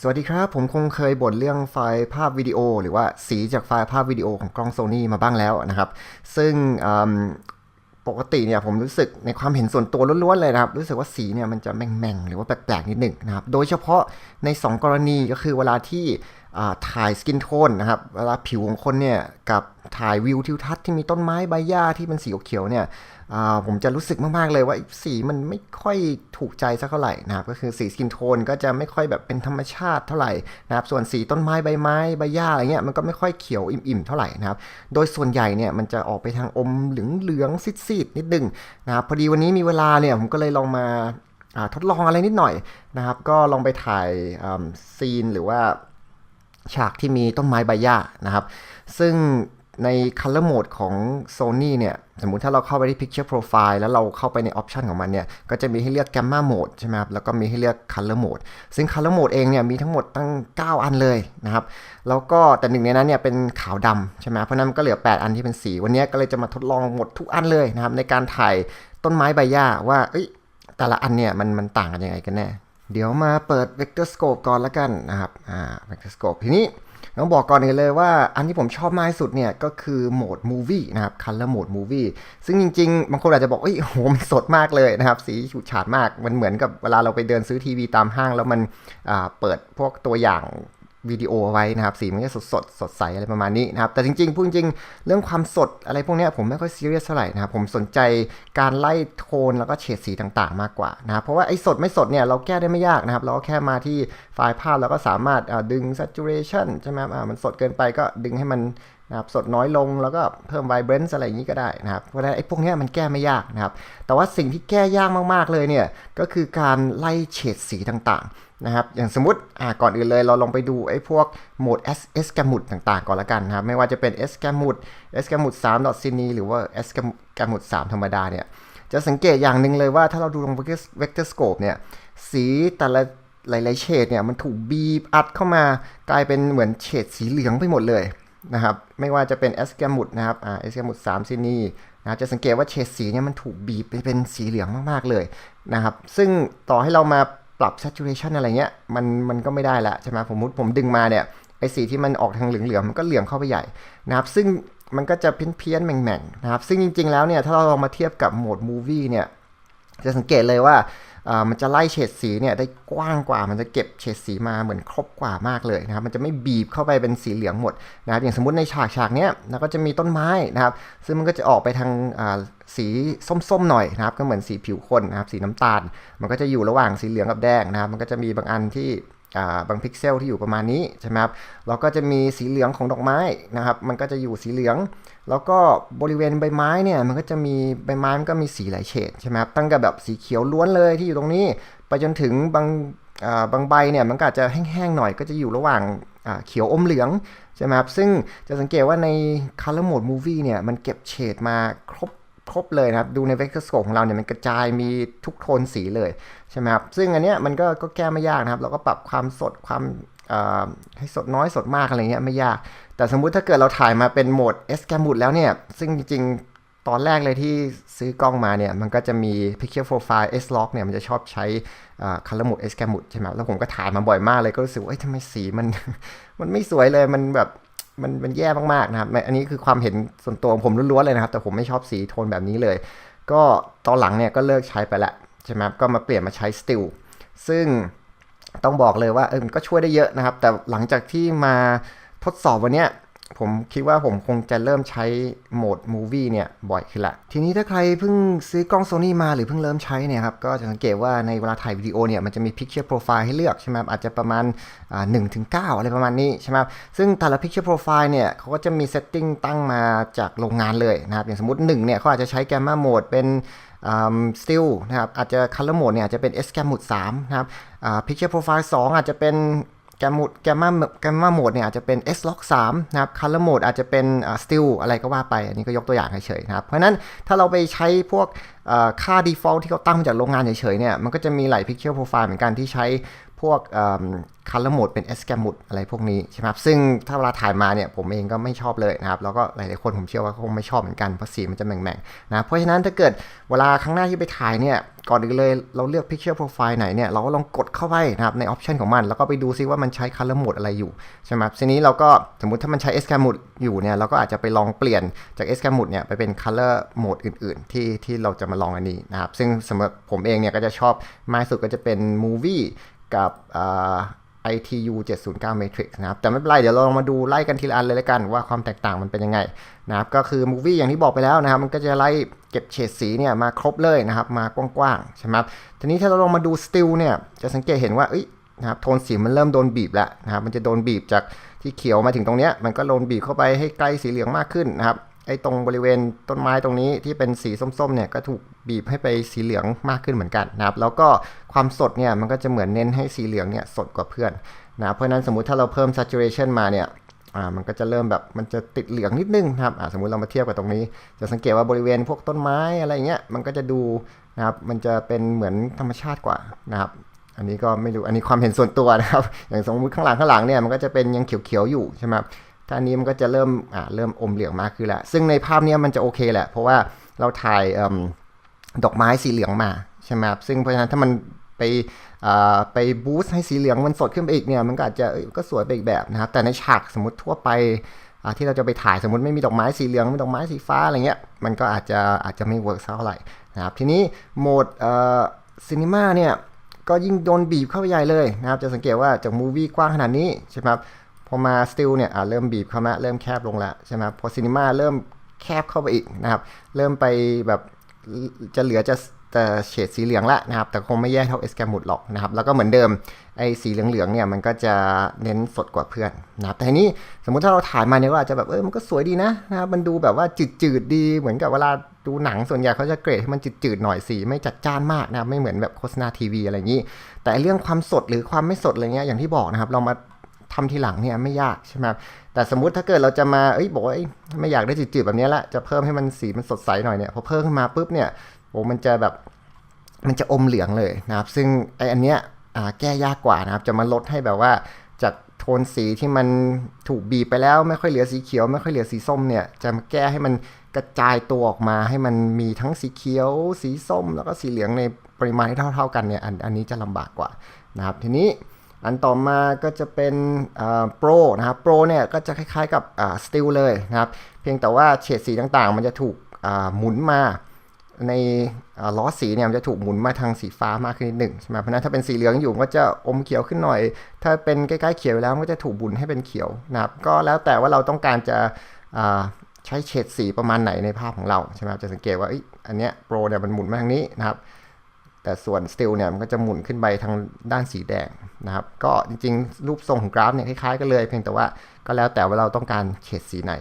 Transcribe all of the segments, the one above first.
สวัสดีครับ ผมคงเคยบ่นเรื่องไฟล์ภาพวิดีโอ หรือว่าสีจากไฟล์ภาพวิดีโอของกล้องโซนี่มาบ้างแล้วนะครับ ซึ่งปกติเนี่ยผมรู้สึกในความเห็นส่วนตัวล้วนๆเลยนะครับ รู้สึกว่าสีเนี่ยมันจะแม่งๆ หรือว่าแปลกๆนิดหนึ่งนะครับ โดยเฉพาะใน 2 กรณีก็คือเวลาที่ ถ่ายสกินโทนนะครับเวลาผิวของคนเนี่ยกับถ่ายวิวทิวทัศน์ที่มีต้นไม้ใบหญ้าที่เป็นสีเขียวเนี่ยผมจะรู้สึกมาก ๆ เลยว่าสีมันไม่ค่อยถูกใจสักเท่าไหร่นะครับก็คือสีสกินโทนก็จะไม่ค่อยแบบเป็นธรรมชาติเท่าไหร่นะครับส่วนสีต้นไม้ใบไม้ใบหญ้าอะไรเงี้ยมันก็ไม่ค่อยเขียวอิ่ม ๆ เท่าไหร่นะครับโดยส่วนใหญ่เนี่ยมันจะออกไปทางอมเหลืองๆซีดๆนิดนึงนะครับพอดีวันนี้มีเวลาเนี่ยผมก็เลยลองมาทดลองอะไรนิดหน่อยนะครับก็ลองไปถ่ายซีนหรือว่า ฉากที่มีต้นไม้ใบหญ้านะครับ ซึ่งใน Color Mode ของ Sony เนี่ย สมมุติถ้าเราเข้าไปที่ Picture Profile แล้วเราเข้าไปในออปชันของมันเนี่ย ก็จะมีให้เลือก Gamma Mode ใช่ไหมครับ แล้วก็มีให้เลือก Color Mode ซึ่ง Color Mode เองเนี่ย มีทั้งหมดตั้ง 9 อันเลยนะครับ แล้วก็แต่หนึ่งในนั้นเนี่ยเป็นขาวดำใช่ไหมเพราะนั้นก็เหลือ 8 อันที่เป็นสี วันนี้ก็เลยจะมาทดลองหมดทุกอันเลยนะครับ ในการถ่ายต้นไม้ใบหญ้าว่าแต่ละอันเนี่ยมันมันต่างกันยังไงกันแน่ เดี๋ยวมาเปิด Vector Scope ก่อนละกันนะครับอ่า Vector Scope ทีนี้ต้องบอกก่อนเลยว่าอันที่ผมชอบมากที่สุดเนี่ยก็คือโหมด Movie นะครับ Color Mode Movie ซึ่งจริงๆ บางคนอาจจะบอกเอ้ยโหมันสดมากเลยนะครับ สีฉูดฉาดมาก มันเหมือนกับเวลาเราไปเดินซื้อทีวีตามห้าง แล้วมันอ่าเปิดพวกตัวอย่าง วิดีโอไว้นะครับสีมันก็สดสดสดใสอะไรประมาณนี้นะครับแต่จริงๆพูดจริงเรื่องความสดอะไรพวกนี้ผมไม่ค่อยซีเรียสเท่าไหร่นะครับผมสนใจการไล่โทนแล้วก็เฉดสีต่างๆ มากกว่านะครับเพราะว่าไอ้สดไม่สดเนี่ยเราแก้ได้ไม่ยากนะครับ เราก็แค่มาที่ไฟล์ภาพแล้วก็สามารถดึง saturation ใช่ไหมมันสดเกินไปก็ดึงให้มัน นะครับสดน้อยลงแล้วก็เพิ่ม vibrance อะไรอย่างนี้ก็ได้นะครับเพราะฉะนั้นไอ้พวกนี้มันแก้ไม่ยากนะครับ แต่ว่าสิ่งที่แก้ยากมากๆเลยเนี่ยก็คือการไล่เฉดสีต่างๆนะครับ อย่างสมมติอ่าก่อนอื่นเลยเราลองไปดูไอ้พวกโหมด S S ก a m u t ต่างๆ ก่อนละกันนะครับ ไม่ว่าจะเป็น S g a m u t S g a m u t 3ดอทซีนีหรือว่า S g a m u t 3ธรรมดาเนี่ยจะสังเกตอย่างหนึ่งเลยว่าถ้าเราดูตรง Vector- Vector Scope เนี่ยสีแต่ละหลายๆเฉดเนี่ยมันถูกบีบอัดเข้ามากลายเป็นเหมือนเฉดสีเหลืองไปหมดเลย นะครับไม่ว่าจะเป็น S g a m u t นะครับอ่า S g a m u t 3ซีนีนะจะสังเกตว่าเฉดสีเนี่ยมันถูกบีบไปเป็นสีเหลืองมากๆเลยนะครับซึ่งต่อให้เรามาปรับ saturation อะไรเงี้ยมันมันก็ไม่ได้ละใช่ไหมผมมุติผมดึงมาเนี่ยไอสีที่มันออกทางเหลืองๆมันก็เหลืองเข้าไปใหญ่นะครับซึ่งมันก็จะเพี้ยนๆแหม่งๆนะครับซึ่งจริงๆแล้วเนี่ยถ้าเราลองมาเทียบกับโหมด movie เนี่ยจะสังเกตเลยว่า มันจะไล่เฉดสีเนี่ยได้กว้างกว่า มันจะเก็บเฉดสีมาเหมือนครบกว่ามากเลยนะครับ มันจะไม่บีบเข้าไปเป็นสีเหลืองหมดนะครับ อย่างสมมติในฉากฉากเนี้ยนะก็จะมีต้นไม้นะครับ ซึ่งมันก็จะออกไปทางสีส้มๆหน่อยนะครับ ก็เหมือนสีผิวคนนะครับ สีน้ำตาล มันก็จะอยู่ระหว่างสีเหลืองกับแดงนะครับ มันก็จะมีบางอันที่ บางพิกเซลที่อยู่ประมาณนี้ใช่ไหมครับแล้วก็จะมีสีเหลืองของดอกไม้นะครับ มันก็จะอยู่สีเหลือง แล้วก็บริเวณใบไม้เนี่ยมันก็จะมีใบไม้มันก็มีสีหลายเฉดใช่ไหมครับตั้งแต่แบบสีเขียวล้วนเลยที่อยู่ตรงนี้ ไปจนถึงบางบางใบเนี่ยมันก็อาจจะแห้งๆหน่อยก็จะอยู่ระหว่างเขียวอมเหลืองใช่ไหมครับซึ่งจะสังเกตว่าใน Color Mode Movie เนี่ยมันเก็บเฉดมาครบ ครบเลยนะครับ ดูใน Vector Scope ของเราเนี่ยมันกระจายมีทุกโทนสีเลยใช่ไหมครับ ซึ่งอันเนี้ยมันก็ก็แก้ไม่ยากนะครับ เราก็ปรับความสดความให้สดน้อยสดมากอะไรเงี้ยไม่ยาก แต่สมมุติถ้าเกิดเราถ่ายมาเป็นโหมด S g a m u t แล้วเนี่ย ซึ่งจริงๆ ตอนแรกเลยที่ซื้อกล้องมาเนี่ย มันก็จะมี Picture Profile S Log เนี่ย มันจะชอบใช้อ่า Color Mode S g a m u t ใช่ไหมแล้วผมก็ถ่ายมาบ่อยมากเลยก็รู้สึกว่าทำไมสีมัน มันไม่สวยเลยมันแบบ มันมันแย่มากๆนะครับ อันนี้คือความเห็นส่วนตัวของผมล้วนๆเลยนะครับ แต่ผมไม่ชอบสีโทนแบบนี้เลย ก็ตอนหลังเนี่ยก็เลิกใช้ไปละใช่ไหมครับก็มาเปลี่ยนมาใช้สติลซึ่งต้องบอกเลยว่าเออมันก็ช่วยได้เยอะนะครับ แต่หลังจากที่มาทดสอบวันเนี้ย ผมคิดว่าผมคงจะเริ่มใช้โหมด Movie เนี่ยบ่อยขึ้นละ ทีนี้ถ้าใครเพิ่งซื้อกล้อง Sony มาหรือเพิ่งเริ่มใช้เนี่ยครับ ก็จะสังเกตว่าในเวลาถ่ายวิดีโอเนี่ยมันจะมี Picture Profile ให้เลือกใช่ไหมอาจจะประมาณหนึ่งถึงเก้าอะไรประมาณนี้ใช่ไหมซึ่งแต่ละ Picture Profile เนี่ยเขาก็จะมี setting ตั้งมาจากโรงงานเลยนะครับ อย่างสมมติ1เนี่ยเขาอาจจะใช้ Gamma Mode เป็นสติลนะครับอาจจะ color mode เนี่ยอาจจะเป็น S gamut 3นะครับอ่า picture profile 2อาจจะเป็น แกมูดแกม่าแกม่าโหมดเนี่ยอาจจะเป็น S log 3นะครับ color mode อาจจะเป็น still อะไรก็ว่าไป อันนี้ก็ยกตัวอย่างเฉยๆนะครับ เพราะนั้นถ้าเราไปใช้พวกค่า default ที่เขาตั้งมาจากโรงงานเฉยๆเนี่ยมันก็จะมีหลาย picture profile เหมือนกันที่ใช้ พวกคัลเลอร์โหมดเป็น S cam mode อะไรพวกนี้ใช่ไหมครับซึ่งถ้าเวลาถ่ายมาเนี่ยผมเองก็ไม่ชอบเลยนะครับ แล้วก็หลายๆคนผมเชื่อว่าคงไม่ชอบเหมือนกันเพราะสีมันจะแหม่งๆนะเพราะฉะนั้นถ้าเกิดเวลาครั้งหน้าที่ไปถ่ายเนี่ยก่อนอื่นเลยเราเลือก picture profile ไหนเนี่ยเราก็ลองกดเข้าไปนะครับใน option ของมัน แล้วก็ไปดูซิว่ามันใช้ color mode อะไรอยู่ใช่ไหมครับทีนี้เราก็สมมติถ้ามันใช้ S cam mode อยู่เนี่ยเราก็อาจจะไปลองเปลี่ยนจาก S cam mode เนี่ยไปเป็น color mode อื่น ๆ ที่ที่เราจะมาลองอันนี้นะครับซึ่งสำหรับผมเองเนี่ยก็จะชอบมากสุดก็จะเป็น movie กับอ่า ITU 709 Matrix นะครับ แต่ไม่เป็นไร เดี๋ยวเราลองมาดูไล่กันทีละอันเลยล้วกันว่าความแตกต่างมันเป็นยังไงนะครับ ก็คือ Movie อย่างที่บอกไปแล้วนะครับ มันก็จะไล่เก็บเฉดสีเนี่ยมาครบเลยนะครับ มากว้างๆ ใช่ไหมครับทีนี้ถ้าเราลองมาดู Still เนี่ย จะสังเกตเห็นว่าเอ้ยนะครับโทนสีมันเริ่มโดนบีบแล้วนะครับ มันจะโดนบีบจากที่เขียวมาถึงตรงเนี้ย มันก็โดนบีบเข้าไปให้ใกล้สีเหลืองมากขึ้นนะครับ ไอ้ตรงบริเวณต้นไม้ตรงนี้ที่เป็นสีส้มๆเนี่ยก็ถูกบีบให้ไปสีเหลืองมากขึ้นเหมือนกันนะครับแล้วก็ความสดเนี่ยมันก็จะเหมือนเน้นให้สีเหลืองเนี่ยสดกว่าเพื่อนนะเพราะนั้นสมมุติถ้าเราเพิ่ม saturation มาเนี่ยอ่ามันก็จะเริ่มแบบมันจะติดเหลืองนิดนึงนะครับอ่าสมมุติเรามาเทียบกับตรงนี้ จะสังเกตว่าบริเวณพวกต้นไม้อะไรเงี้ยมันก็จะดูนะครับมันจะเป็นเหมือนธรรมชาติกว่านะครับอันนี้ก็ไม่รู้อันนี้ความเห็นส่วนตัวนะครับ อย่างสมมติข้างหลังข้างหลังเนี่ยมันก็จะเป็นยังเขียวๆอยู่ใช่ไหม ถ้านี้มันก็จะเริ่มอ่าเริ่มอมเหลืองมากขึ้นแล้วซึ่งในภาพนี้มันจะโอเคแหละ เพราะว่าเราถ่ายดอกไม้สีเหลืองมาใช่ไหมครับซึ่งเพราะฉะนั้นถ้ามันไปไปบูสต์ให้สีเหลืองมันสดขึ้นไปอีกเนี่ยมันก็อาจจะก็สวยไปอีกแบบนะครับแต่ในฉากสมมติทั่วไปที่เราจะไปถ่ายสมมติไม่มีดอกไม้สีเหลืองไมีดอกไม้สีฟ้าอะไรเงี้ยมันก็อาจจะอาจจะไม่เวิร์กเท่าไหร่นะครับทีนี้โหมดซีนิมาเนี่ยก็ยิ่งโดนบีบเข้าไปใหญ่เลยนะครับจะสังเกตว่าจากมูวี่กว้างขนาดนี้ใช่ไหมครับ พอมาสติลเนี่ยเริ่มบีบเข้ามาเริ่มแคบลงแล้วใช่ไหมพอซีนิมาเริ่มแคบเข้าไปอีกนะครับ เริ่มไปแบบจะเหลือจะแต่เฉดสีเหลืองละนะครับ แต่คงไม่แย่เท่าเอสแกมุดหรอกนะครับ แล้วก็เหมือนเดิมไอ้สีเหลืองๆเนี่ยมันก็จะเน้นสดกว่าเพื่อนนะครับ แต่ทีนี้สมมุติถ้าเราถ่ายมาเนี่ยก็อาจจะแบบเออมันก็สวยดีนะนะครับมันดูแบบว่าจืดๆดีเหมือนกับเวลาดูหนังส่วนใหญ่เขาจะเกรดให้มันจืดๆหน่อยสีไม่จัดจ้านมากนะครับไม่เหมือนแบบโฆษณาทีวีอะไรอย่างนี้ แต่เรื่องความสดหรือความไม่สดอะไรเงี้ยอย่างที่บอกนะครับเรามา ทำทีหลังเนี่ยไม่ยากใช่ไหมแต่สมมติถ้าเกิดเราจะมาเอ้ยบอกว่าไม่อยากได้จืดๆแบบนี้ละจะเพิ่มให้มันสีมันสดใสหน่อยเนี่ยพอเพิ่มขึ้นมาปุ๊บเนี่ยโอ้มันจะแบบมันจะอมเหลืองเลยนะครับ ซึ่งไออันเนี้ยแก้ยากกว่านะครับ จะมาลดให้แบบว่าจากโทนสีที่มันถูกบีบไปแล้วไม่ค่อยเหลือสีเขียว ไม่ค่อยเหลือสีส้มเนี่ย จะมาแก้ให้มันกระจายตัวออกมาให้มันมีทั้งสีเขียว สีส้ม แล้วก็สีเหลืองในปริมาณที่เท่า ๆ กันเนี่ยอันอันนี้จะลำบากกว่านะครับทีนี้ อันต่อมาก็จะเป็นโปรนะครับโปรเนี่ยก็จะคล้ายๆกับสติลเลยนะครับเพียงแต่ว่าเฉดสีต่างๆ มันจะถูกหมุนมาในล้อสีเนี่ยมันจะถูกหมุนมาทางสีฟ้ามากขึ้นนิดหนึ่งใช่ไหมเพราะนั้นถ้าเป็นสีเหลืองอยู่ก็จะอมเขียวขึ้นหน่อย ถ้าเป็นใกล้ๆเขียวแล้วก็จะถูกบุนให้เป็นเขียวนะครับก็แล้วแต่ว่าเราต้องการจะใช้เฉดสีประมาณไหนในภาพของเราใช่ไหมจะสังเกตว่าอันเนี้ยโปรเนี่ยมันหมุนมาทางนี้นะครับ แต่ส่วนสติลเนี่ยมันก็จะหมุนขึ้นไปทางด้านสีแดงนะครับ ก็จริงๆ รูปทรงของกราฟเนี่ยคล้ายๆกันเลย เพียงแต่ว่าก็แล้วแต่ว่าเราต้องการเฉดสีไหน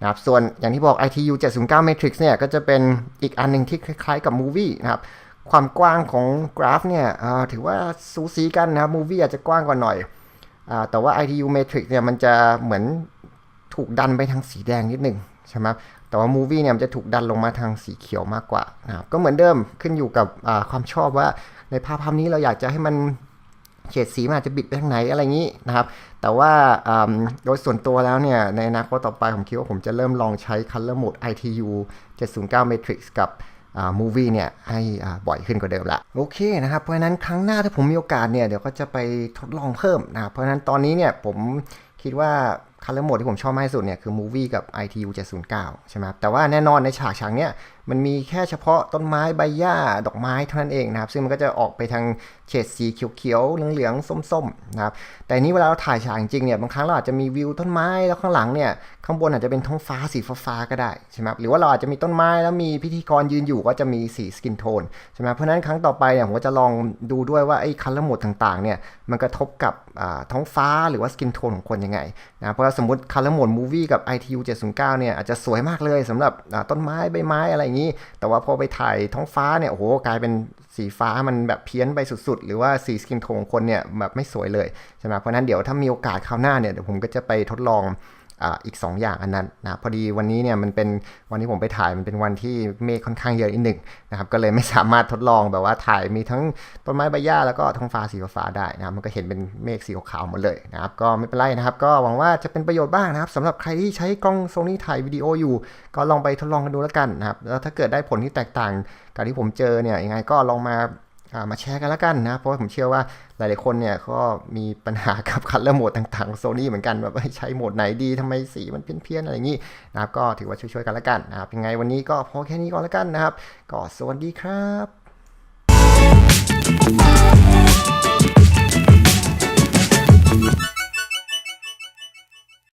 นะครับ ส่วนอย่างที่บอก ITU 709 Matrix เนี่ยก็จะเป็นอีกอันหนึ่งที่คล้ายๆกับ Movie นะครับ ความกว้างของกราฟเนี่ยถือว่าสูสีกันนะครับ Movie อาจจะกว้างกว่าหน่อยอแต่ว่า ITU Matrix เนี่ยมันจะเหมือนถูกดันไปทางสีแดงนิดหนึ่งใช่ไหม แต่ว่า Movie เนี่ยมันจะถูกดันลงมาทางสีเขียวมากกว่านะครับก็เหมือนเดิมขึ้นอยู่กับความชอบว่าในภาพภาพนี้เราอยากจะให้มันเฉดสีมันอาจจะบิดไปทางไหนอะไรอย่างนี้นะครับ แต่ว่าโดยส่วนตัวแล้วเนี่ยในอนาคตต่อไปผมคิดว่าผมจะเริ่มลองใช้ Color Mode ITU 709 Matrix กับมูวี่เนี่ยให้บ่อยขึ้นกว่าเดิมละโอเคนะครับ เพราะฉะนั้นครั้งหน้าถ้าผมมีโอกาสเนี่ยเดี๋ยวก็จะไปทดลองเพิ่มนะครับเพราะฉะนั้นตอนนี้เนี่ยผมคิดว่า คัลเลอร์โหมดที่ผมชอบมากที่สุดเนี่ยคือ Movie กับ ITU 709 ใช่ไหมแต่ว่าแน่นอนในฉากฉากเนี้ย มันมีแค่เฉพาะต้นไม้ใบหญ้าดอกไม้เท่านั้นเองนะครับ ซึ่งมันก็จะออกไปทางเฉดสีเขียวๆเหลืองๆส้มๆนะครับแต่นี้เวลาเราถ่ายฉากจริงเนี่ยบางครั้งเราอาจจะมีวิวต้นไม้แล้วข้างหลังเนี่ยข้างบนอาจจะเป็นท้องฟ้าสีฟ้าๆก็ได้ใช่ไหมหรือว่าเราอาจจะมีต้นไม้แล้วมีพิธีกรยืนอยู่ก็จะมีสีสกินโทนใช่ไหมเพราะนั้นครั้งต่อไปเนี่ยผมก็จะลองดูด้วยว่าไอ้คัลเลอร์โหมดต่างๆเนี่ยมันกระทบกับท้องฟ้าหรือว่าสกินโทนของคนยังไงนะเพราะสมมติคัลเลอร์โหมดมูวี่กับ ITU 709เนี่ยอาจจะสวยมากเลยสำหรับต้นไม้ใบไม้อะไรอย่างนี้ แต่ว่าพอไปถ่ายท้องฟ้าเนี่ยโอ้โหกลายเป็นสีฟ้ามันแบบเพี้ยนไปสุดๆ หรือว่าสีสกินโทนคนเนี่ยแบบไม่สวยเลยใช่ไหมเพราะนั้นเดี๋ยวถ้ามีโอกาสคราวหน้าเนี่ยเดี๋ยวผมก็จะไปทดลอง อีก 2 อย่างอันนั้นนะพอดีวันนี้เนี่ยมันเป็นวันที่ผมไปถ่ายมันเป็นวันที่เมฆค่อนข้างเยอะนิดหนึ่งนะครับก็เลยไม่สามารถทดลองแบบว่าถ่ายมีทั้งต้นไม้ใบหญ้าแล้วก็ท้องฟ้าสีฟ้าได้นะครับมันก็เห็นเป็นเมฆสีขาวหมดเลยนะครับก็ไม่เป็นไรนะครับก็หวังว่าจะเป็นประโยชน์บ้างนะครับสำหรับใครที่ใช้กล้องโซนี่ถ่ายวิดีโออยู่ ก็ลองไปทดลองกันดูแล้วกันนะครับแล้วถ้าเกิดได้ผลที่แตกต่างกับที่ผมเจอเนี่ยยังไงก็ลองมา มาแชร์กันแล้วกันนะ เพราะผมเชื่อว่าหลายๆคนเนี่ยก็มีปัญหากับคัลเลอร์โหมดต่างๆโซนี่เหมือนกันแบบใช้โหมดไหนดีทำไมสีมันเพี้ยนๆอะไรอย่างนี้นะครับก็ถือว่าช่วยๆกันแล้วกันนะครับยังไงวันนี้ก็พอแค่นี้ก่อนแล้วกันนะครับ ก็สวัสดีครับ